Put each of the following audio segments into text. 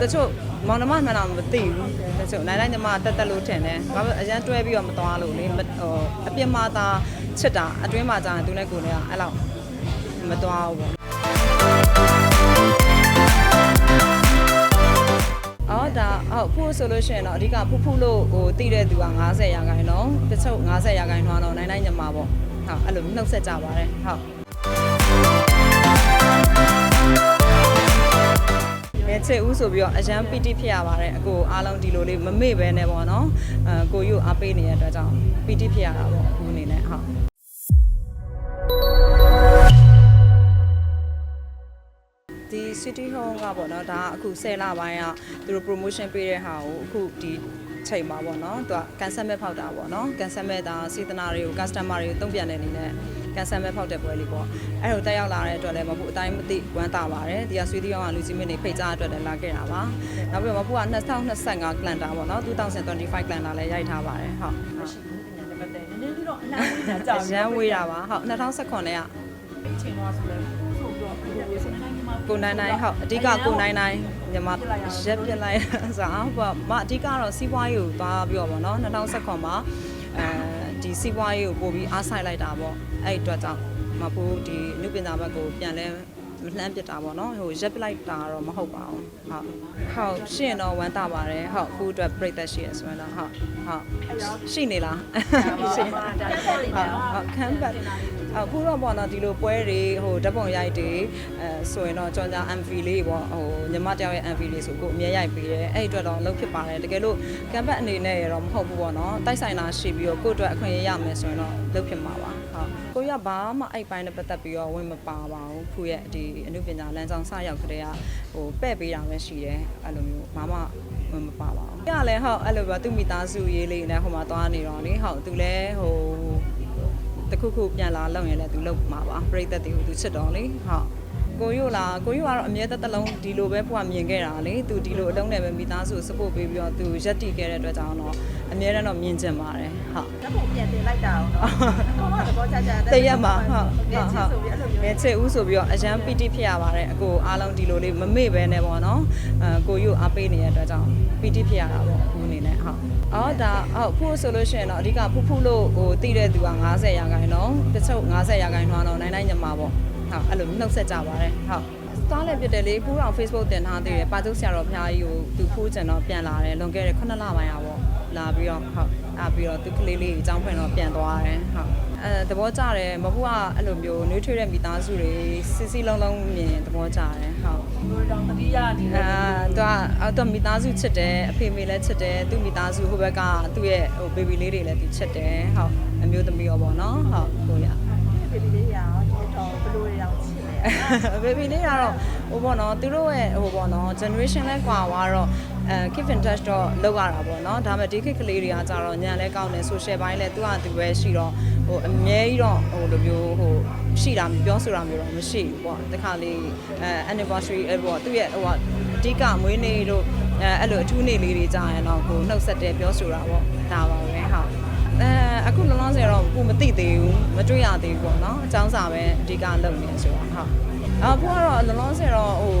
တချို့မောင်နှမမှန်တော့မသိဘူးတချို့နိုင်နိုင်ညီမတက်တက်လို့ထင်တယ်ဘာလို့အရန်တွဲပြီးတော့မသွားလို့လေမဟိုအပြစ်မှာသာချစ်တာအတွင်းမှာကြာရင်သူနဲ့ကိုယ်နဲ့ကအဲ့လောက်မသွားဘူးပေါ့အော်ဒါဟုတ်ဖူးဆိုလို့ရှိရင်တော့အဓိကဖူးဖူးလို့ဟိုတည်တဲ့သူက90ရာခိုင်နှုန်းတချို့90ရာခိုင်နှုန်းတော့နိုင်နိုင်ညီမပေါ့ဟုတ်အဲ့လိုနှုတ်ဆက်ကြပါတယ်ဟုတ် စ်ဦးဆိုပြီးတော့အရန်ပီတိဖြစ်ရပါတယ်အကိုအားလုံးဒီလိုလေးမမေ့ပဲနဲ့ပေါ့နော်အဲကိုယူအားပေးနေတဲ့အတွက်ကြောင့်ပီတိဖြစ်ရတာပေါ့အခုအနေနဲ့ဟုတ် City Hall ကပေါ့နော်ဒါကအခု10လပိုင်းကသူတို့ promotion ပေးတဲ့ဟာကိုအခုဒီချိန်မှာပေါ့နော်သူကကန်ဆယ်မဲ့ဖောက်တာပေါ့နော်ကန်ဆယ်မဲ့ဒါစေတနာတွေကို customer တွေကိုတုံ့ပြန်တဲ့အနေနဲ့ကန်ဆယ်မဲ့ဖောက်တဲ့ပွဲလေးပေါ့အဲ့ဒါတက်ရောက်လာတဲ့အတွက်လည်းမဟုတ်အတိုင်းမသိဝမ်းသာပါတယ်ဒီကဆွေးတီရောင်းကလူကြီးမင်းတွေဖိတ်ကြားအတွက်လည်းလာခဲ့တာပါနောက်ပြီးတော့မဟုတ်က2025 calendar ပေါ့နော်2025 calendar လည်းရိုက်ထားပါတယ်ဟုတ်ဟုတ်ရှိဘူးညာလည်းပတ်တယ်နည်းနည်းလေးတော့အနားဝေးတာကြာအရန်ဝေးတာပါဟုတ်2019နဲ့ကအချိန်တော့ဆိုလဲဆိုတော့ဒီလိုစနေတိုင်းမှာ ကိုနိုင်နိုင်ဟုတ်အဓိကကိုနိုင်နိုင်ညီမရက်ပြစ်လိုက်ဆိုတော့ဟိုမအဓိကတော့စီးပွားရေးကိုသွားပြီးတော့ဗောနော်2019မှာအဲဒီစီးပွားရေးကိုပို့ပြီးအားဆိုင်လိုက်တာဗောအဲ့အတွက်ကြောင့်မဖို့ဒီနုပညာဘက်ကိုပြန်လဲမလှမ်းပစ်တာဗောနော်ဟိုရက်ပစ်လိုက်တာတော့မဟုတ်ပါဘူးဟုတ်ဟုတ်ရှင်းတော့ဝမ်းသာပါတယ်ဟုတ်ခုအတွက်ပြိသက်ရှိရဆိုရင်တော့ဟုတ်ဟုတ်ရှိနေလားရှိဟုတ်ဟုတ်ခံပတ် အခုတော့ပေါ့နော်ဒီလိုပွဲတွေဟိုဓာတ်ပုံရိုက်တွေအဲဆိုရင်တော့ကြောင်ကြာ MV လေးပေါ့ဟိုညီမတယောက်ရဲ့ MV လေးဆိုကိုအမြဲရိုက်ပေးတယ်အဲ့ဒီအတွက်တော့လုံးဖြစ်ပါတယ်တကယ်လို့ကမ်ပတ်အနေနဲ့ရတော့မဟုတ်ဘူးပေါ့နော်တိုက်ဆိုင်တာရှိပြီးတော့ကိုယ့်အတွက်အခွင့်အရေးရမယ်ဆိုရင်တော့လုံးဖြစ်မှာပါဟုတ်ကိုရဘာမှအဲ့ပိုင်းနဲ့ပတ်သက်ပြီးတော့ဝင်မပါပါဘူးခုရဲ့ဒီအမှုပညာလမ်းကြောင်းစရောက်ကြတဲ့ကဟိုပဲ့ပေးတာပဲရှိတယ်အဲ့လိုမျိုးဘာမှဝင်မပါပါဘူး။ကြလည်းဟုတ်အဲ့လိုပဲသူ့မိသားစုရေးလေးနဲ့ဟိုမှာသွားနေတော့လေဟုတ်သူလည်းဟို တခုခုပြန်လာလောက်ရင်လည်းသူလောက်မှာပါပြိသက်တွေကိုသူချစ်တော်လေဟုတ် ကိုယူလာကိုယူကတော့အမြဲတမ်းတစ်လုံးဒီလိုပဲဖွာမြင်ခဲ့တာလေသူဒီလိုအလုံးနဲ့ပဲမိသားစု support ပေးပြီးတော့သူရက်တည်ခဲ့တဲ့အတွက်ကြောင့်တော့အမြဲတမ်းတော့မြင်ကျင်ပါတယ်ဟုတ်ဓာတ်ပုံပြန်တင်လိုက်တာအောင်နော်ဘာမှသဘောကျကျတရက်မှာဟုတ်ငယ်ဟုတ်ချစ်ဟုတ်ဆိုပြီးအဲ့လိုမျိုးငယ်ချစ်ဦးဆိုပြီးတော့အရန်ပီတိဖြစ်ရပါတယ်အကိုအားလုံးဒီလိုလေးမမေ့ပဲနဲ့ပေါ့နော်အဲကိုယူအားပေးနေတဲ့အတွက်ကြောင့်ပီတိဖြစ်ရတာပေါ့အခုအနေနဲ့ဟုတ်အော်ဒါဟုတ်ဖူးဆိုလို့ရှိရင်တော့အဓိကဖူးဖူးလို့ဟိုတည်တဲ့သူက90ရာခိုင်နှုန်းတချို့90ရာခိုင်နှုန်းတော့နိုင်နိုင်ညီမပေါ့ ဟုတ်အဲ့လိုနှုတ်ဆက်ကြပါတယ်ဟုတ်သွားလည်းပြတယ်လေဖူးအောင် Facebook တင်ထားသေးတယ်ပါကျုပ်ဆရာတော်ဖျားကြီးကိုသူဖူးကျင်တော့ပြန်လာတယ်လွန်ခဲ့တဲ့9လပိုင်းอ่ะပေါ့လာပြီးတော့ဟုတ်အာပြီးတော့သူကလေးလေးအကြောင်းဖွင့်တော့ပြန်သွားတယ်ဟုတ်အဲသဘောကျတယ်မဟုတ်ကအဲ့လိုမျိုးနှွေးထွေးတဲ့မိသားစုတွေစစ်စစ်လုံးလုံးမြင်သဘောကျတယ်ဟုတ်ဘိုးတော်တတိယအနေနဲ့အာသူကအတော့မိသားစုချစ်တယ်အဖေမေလည်းချစ်တယ်သူ့မိသားစုဟိုဘက်ကသူ့ရဲ့ဟိုဘေဘီလေးတွေလည်းသူချစ်တယ်ဟုတ်အမျိုးသမီးရောပေါ့နော်ဟုတ်ကိုရဒီဘေဘီလေးရအောင်ဒီတော့ဘလို့ရ အောင်ချစ်နေဘေဘီလေးကတော့ဟိုပေါ့နော်သူတို့ရဲ့ဟိုပေါ့နော် generation လဲကွာသွားတော့အဲ keep in touch တော့လောက်ရတာပေါ့နော်ဒါပေမဲ့ဒီခေတ်ကလေးတွေကကြတော့ညံလဲကောင်းတယ် social ဘိုင်းလဲသူကသူပဲရှိတော့ဟိုအမြဲကြီးတော့ဟိုလိုမျိုးဟိုရှိတာပြောဆိုတာမျိုးတော့မရှိဘူးပေါ့တခါလေးအဲ anniversary အဲ့ပေါ့သူ့ရဲ့ဟိုကအဓိကမွေးနေ့တို့အဲအဲ့လိုအထူးနေ့လေးတွေကြာရင်တော့ကိုနှုတ်ဆက်တယ်ပြောဆိုတာပေါ့ဒါပါပဲဟုတ်အဲအခု လောလောဆယ်တော့ကိုမသိသေးဘူးမတွေ့ရသေးဘူးပေါ့နော်အကြောင်းစာပဲအဓိကလုပ်နေဆိုတာဟုတ်အော်ဘုကတော့လောလောဆယ်တော့ဟို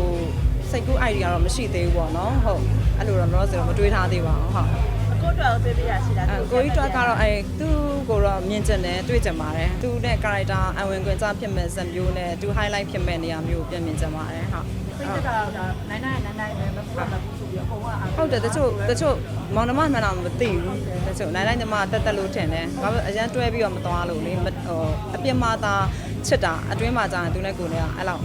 စိတ်ကူး idea တော့မရှိသေးဘူးပေါ့နော်ဟုတ်အဲ့လိုတော့လောလောဆယ်တော့မတွေးထားသေးပါဘူးဟုတ်အကိုတော်ပေးပေးရရှိလားအဲကိုကြီးတွက်ကတော့အဲသူ့ကိုတော့မြင်ကျင်တယ်တွေ့ကျင်ပါတယ်သူနဲ့ character အဝင်ခွင့်ကြဖြစ်မဲ့ဇာတ်မျိုးနဲ့သူ highlight ဖြစ်မဲ့နေရာမျိုးကိုပြန်မြင်ကျင်ပါတယ်ဟုတ်စိတ်ကဒါနိုင်နိုင်နိုင်နိုင်ပဲမပူမပူဆိုပြီးအကုန်က ဟုတ်တယ်တချို့တချို့မောင်နှမမှန်တော့မသိဘူးတချို့နိုင်နိုင်ညီမတက်တက်လို့ထင်တယ်ဘာလို့အရန်တွဲပြီးတော့မသွားလို့လေမဟိုအပြစ်မှာသာချစ်တာအတွင်းမှာကြာရင်သူနဲ့ကိုယ်နဲ့ကအဲ့လောက်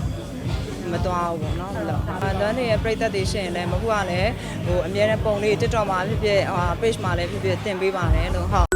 မသွားဘူးပေါ့နော်အဲ့လိုအဲလွမ်းနေရဲ့ပြိသက်တွေရှင်လည်းမဟုတ်ကလည်းဟိုအများနဲ့ပုံလေး TikTok မှာဖြစ်ဖြစ်ဟာ page မှာလည်းဖြစ်ဖြစ်တင်ပေးပါတယ်လို့ဟုတ်